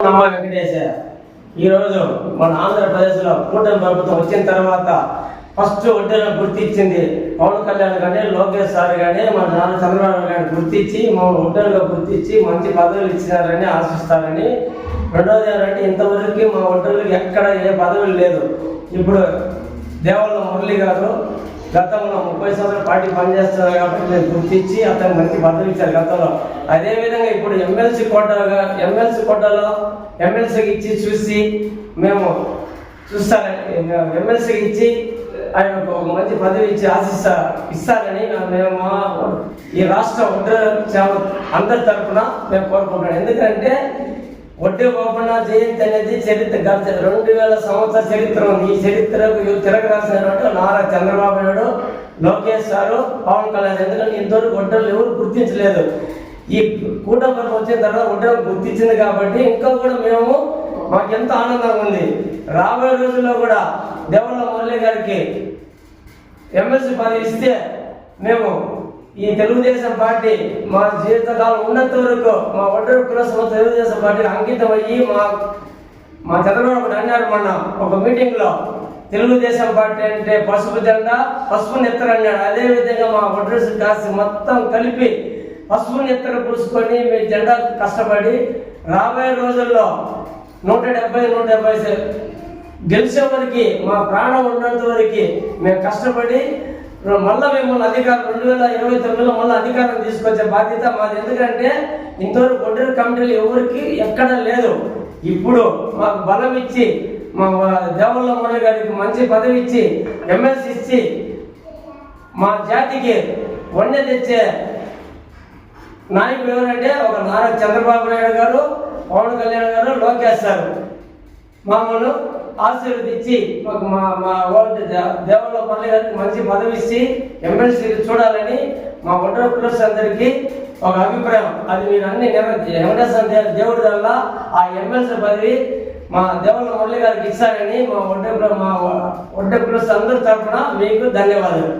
నమ్మ వెంకటేశ ఈరోజు మన ఆంధ్రప్రదేశ్లో కూటమి ప్రభుత్వం వచ్చిన తర్వాత ఫస్ట్ వడ్డీలను గుర్తించింది పవన్ కళ్యాణ్ కానీ లోకేష్ సార్ కానీ మన నాన్న చంద్రబాబు గారిని గుర్తించి మా వడ్డీలుగా గుర్తించి మంచి పదవులు ఇచ్చినారని ఆశిస్తారని. రెండోది ఏంటంటే ఇంతవరకు మా వడ్డీలకు ఎక్కడ ఏ పదవులు లేదు. ఇప్పుడు దేవాలయం మురళి గారు గతంలో ముప్పై సంవత్సరాల పార్టీ పనిచేస్తున్నారు కాబట్టి నేను గుర్తించి అతను మంచి భద్రత ఇచ్చారు గతంలో. అదేవిధంగా ఇప్పుడు ఎమ్మెల్సీ కోటాగా ఎమ్మెల్సీ కోటాలో ఎమ్మెల్సీకి ఇచ్చి చూసి మేము చూస్తారని ఎమ్మెల్సీకి ఇచ్చి ఆయనకు ఒక మంచి పదవి ఇచ్చి ఆశిస్తా ఇస్తారని మేము మా- ఈ రాష్ట్ర ఉద్ర అందరి తరఫున మేము కోరుకుంటున్నాం. ఎందుకంటే వడ్డీ గోపన్న జయంతి అనేది చరిత్ర గత రెండు వేల సంవత్సర చరిత్ర ఉంది ఈ చరిత్రకు తిరగరాసినటువంటి నారా చంద్రబాబు నాయుడు లోకేష్ సారు పవన్ కళ్యాణ్. ఎందుకంటే ఇంతవరకు వడ్డలు ఎవరు గుర్తించలేదు. ఈ కూటమి వచ్చిన తర్వాత వడ్డలు గుర్తించింది కాబట్టి ఇంకా కూడా మేము మాకు ఆనందంగా ఉంది. రాబోయే రోజుల్లో కూడా దేవల్ల మురళి గారికి ఎమ్మెల్సీ పదవి ఇస్తే మేము ఈ తెలుగుదేశం పార్టీ మా జీవితకాలం ఉన్నంత వరకు మా ఒడ్డరు కులసం తెలుగుదేశం పార్టీకి అంకితం అయ్యి మా మా చంద్రబాబు ఒకటి అన్నారు మొన్న ఒక మీటింగ్లో. తెలుగుదేశం పార్టీ అంటే పసుపు జెండా పసుపు నెత్తరు అన్నాడు. అదే విధంగా మా ఒడ్రస్ కాసి మొత్తం కలిపి పసుపు నెత్తరు పూసుకొని మీ జెండా కష్టపడి రాబోయే రోజుల్లో నూట డెబ్బై నూట డెబ్బై గెలిచే వరకు మా ప్రాణం ఉన్నంత వరకు మేము కష్టపడి మళ్ళీ మిమ్మల్ని అధికారం రెండు వేల ఇరవై తొమ్మిదిలో మళ్ళీ అధికారం తీసుకొచ్చే బాధ్యత మాది. ఎందుకంటే ఇంతవరకు ఒడ్డరి కమిటీలు ఎవరికి ఎక్కడ లేదు. ఇప్పుడు మాకు బలం ఇచ్చి మా దేవల్ల మురళి గారికి మంచి పదవి ఇచ్చి ఎంఎస్ ఇచ్చి మా జాతికి వన్నె తెచ్చే నాయకుడు ఎవరంటే ఒక నారా చంద్రబాబు నాయుడు గారు పవన్ కళ్యాణ్ గారు లోకేష్ సార్. మమ్మల్ని ఆశీర్వదించి మాకు మా మా వాళ్ళు దేవుళ్ళ పల్లి గారికి మంచి పదవి ఇచ్చి ఎమ్మెల్సీ చూడాలని మా ఒడ్ర ప్లస్ అందరికీ ఒక అభిప్రాయం. అది మీరు అన్ని నెరవేర్చి. వెంకటేశ్వర దేవుడి వల్ల ఆ ఎమ్మెల్సీ పదవి మా దేవుళ్ళ మురళి గారికి ఇచ్చారని మా ఒడ్డ మా ఒడ్డ ప్లస్ అందరి తరఫున మీకు ధన్యవాదాలు.